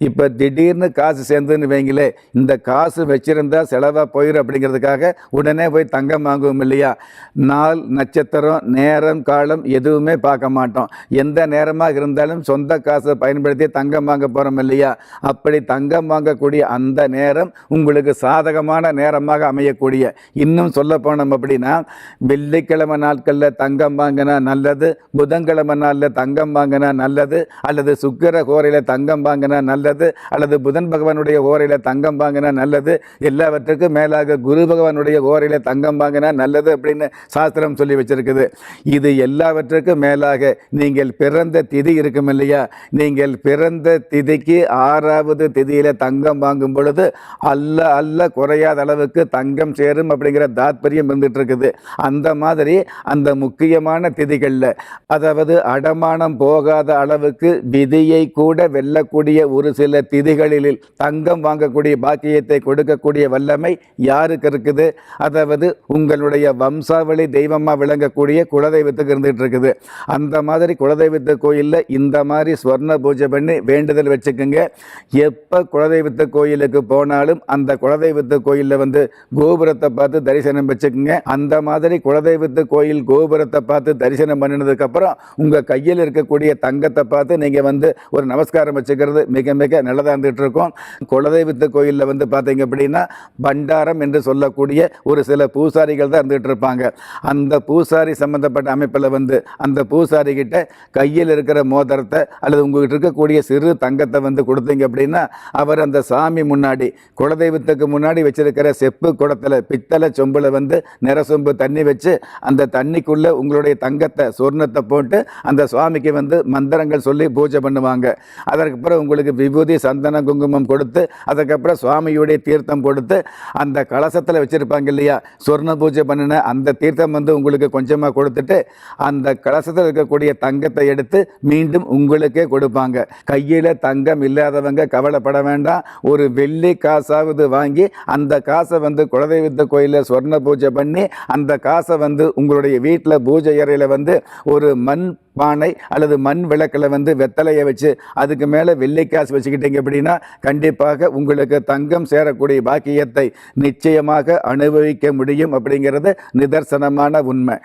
இப்போ திடீர்னு காசு சேர்ந்துன்னு வைங்களே இந்த காசு வச்சுருந்தா செலவாக போயிடும் அப்படிங்கிறதுக்காக உடனே போய் தங்கம் வாங்குவோம் இல்லையா? நாள் நட்சத்திரம் நேரம் காலம் எதுவுமே பார்க்க மாட்டோம். எந்த நேரமாக இருந்தாலும் சொந்த காசை பயன்படுத்தி தங்கம் வாங்க போகிறோம் இல்லையா? அப்படி தங்கம் வாங்கக்கூடிய அந்த நேரம் உங்களுக்கு சாதகமான நேரமாக அமையக்கூடிய. இன்னும் சொல்ல போனோம் அப்படின்னா வெள்ளிக்கிழமை நாட்களில் தங்கம் வாங்கினா நல்லது புதன்கிழமை நாளில் தங்கம் வாங்கினா நல்லது அல்லது சுக்கிர கோரையில் தங்கம் வாங்கினா நல்லது. அல்லது புதன் பகவானுடைய ஓரையில் தங்கம் வாங்கினா நல்லது எல்லாவற்றுக்கும் மேலாக குரு பகவானுடைய ஓரையில் தங்கம் வாங்கினா நல்லது அப்படின்னு சாஸ்திரம் சொல்லி வச்சிருக்குது. இது எல்லாவற்றுக்கும் மேலாக நீங்கள் பிறந்த திதி இருக்கும் இல்லையா? நீங்கள் பிறந்த திதிக்கு ஆறாவது திதியில் தங்கம் வாங்கும் பொழுது அல்ல அல்ல குறையாத அளவுக்கு தங்கம் சேரும் அப்படிங்கிற தாத்பரியம் இருந்துட்டு இருக்குது அந்த மாதிரி அந்த முக்கியமான திதிகளில் அதாவது அடமானம் போகாத அளவுக்கு விதியை கூட வெல்லக்கூடிய ஒரு சில திதிகளில் தங்கம் வாங்கக்கூடிய பாக்கியத்தை கொடுக்கக்கூடிய வல்லமை யாருக்கு இருக்குது? அதாவது உங்களுடைய வம்சாவளி தெய்வமாக விளங்கக்கூடிய குலதெய்வத்துக்கு இருந்துகிட்டு இருக்குது அந்த மாதிரி குலதெய்வத்து கோயிலில் இந்த மாதிரி ஸ்வர்ண பூஜை பண்ணி வேண்டுதல் வச்சுக்கோங்க. எப்போ குலதெய்வத்து கோயிலுக்கு போனாலும் அந்த குலதெய்வத்து கோயிலில் வந்து கோபுரத்தை பார்த்து தரிசனம் வச்சுக்கோங்க. அந்த மாதிரி குலதெய்வத்து கோயில் கோபுரத்தை பார்த்து தரிசனம் பண்ணினதுக்கப்புறம் உங்கள் கையில் இருக்கக்கூடிய தங்கத்தை பார்த்து நீங்கள் வந்து ஒரு நமஸ்காரம் வச்சுக்கிறது மிக மிக நல்லதாக இருந்துகிட்டு இருக்கும் குலதெய்வத்து கோயிலில் வந்து பார்த்தீங்க அப்படின்னா பண்டாரம் என்று சொல்லக்கூடிய ஒரு சில பூசாரிகள் தான் இருந்துகிட்டு இருப்பாங்க அந்த பூசாரி சம்பந்தப்பட்ட அமைப்பில் வந்து அந்த பூசாரி கிட்ட கையில் இருக்கிற மோதிரத்தை அல்லது உங்ககிட்ட இருக்கக்கூடிய சிறு தங்கத்தை வந்து கொடுத்தீங்க அப்படின்னா அவர் அந்த சாமி முன்னாடி குலதெய்வத்துக்கு முன்னாடி வச்சிருக்கிற செப்பு குடத்தில் பித்தளை சொம்பில் வந்து நிறசொம்பு தண்ணி வச்சு அந்த தண்ணிக்குள்ளே உங்களுடைய தங்கத்தை சொர்ணத்தை போட்டு அந்த சுவாமிக்கு வந்து மந்திரங்கள் சொல்லி பூஜை பண்ணுவாங்க. அதற்கப்புறம் உங்களுக்கு விபூதி சந்தன குங்குமம் கொடுத்து அதுக்கப்புறம் சுவாமியுடைய தீர்த்தம் கொடுத்து அந்த கலசத்தில் வச்சுருப்பாங்க இல்லையா? சொர்ண பூஜை பண்ணின அந்த தீர்த்தம் வந்து உங்களுக்கு கொஞ்சமாக கொடுத்துட்டு அந்த கலசத்தில் இருக்கக்கூடிய தங்கத்தை எடுத்து மீண்டும் உங்களுக்கே கொடுப்பாங்க. கையில் தங்கம் இல்லாதவங்க கவலைப்பட வேண்டாம். ஒரு வெள்ளி காசாவது வாங்கி அந்த காசை வந்து குலதெய்வத்த கோயிலில் சொர்ண பூஜை பண்ணி அந்த காசை வந்து உங்களுடைய வீட்டில் பூஜை அறையில் வந்து ஒரு மண் பானை அல்லது மண் விளக்கில் வந்து வெத்தலையை வச்சு அதுக்கு மேலே வெள்ளைக்காசு வச்சுக்கிட்டீங்க அப்படின்னா கண்டிப்பாக உங்களுக்கு தங்கம் சேரக்கூடிய பாக்கியத்தை நிச்சயமாக அனுபவிக்க முடியும் அப்படிங்கிறது நிதர்சனமான உண்மை.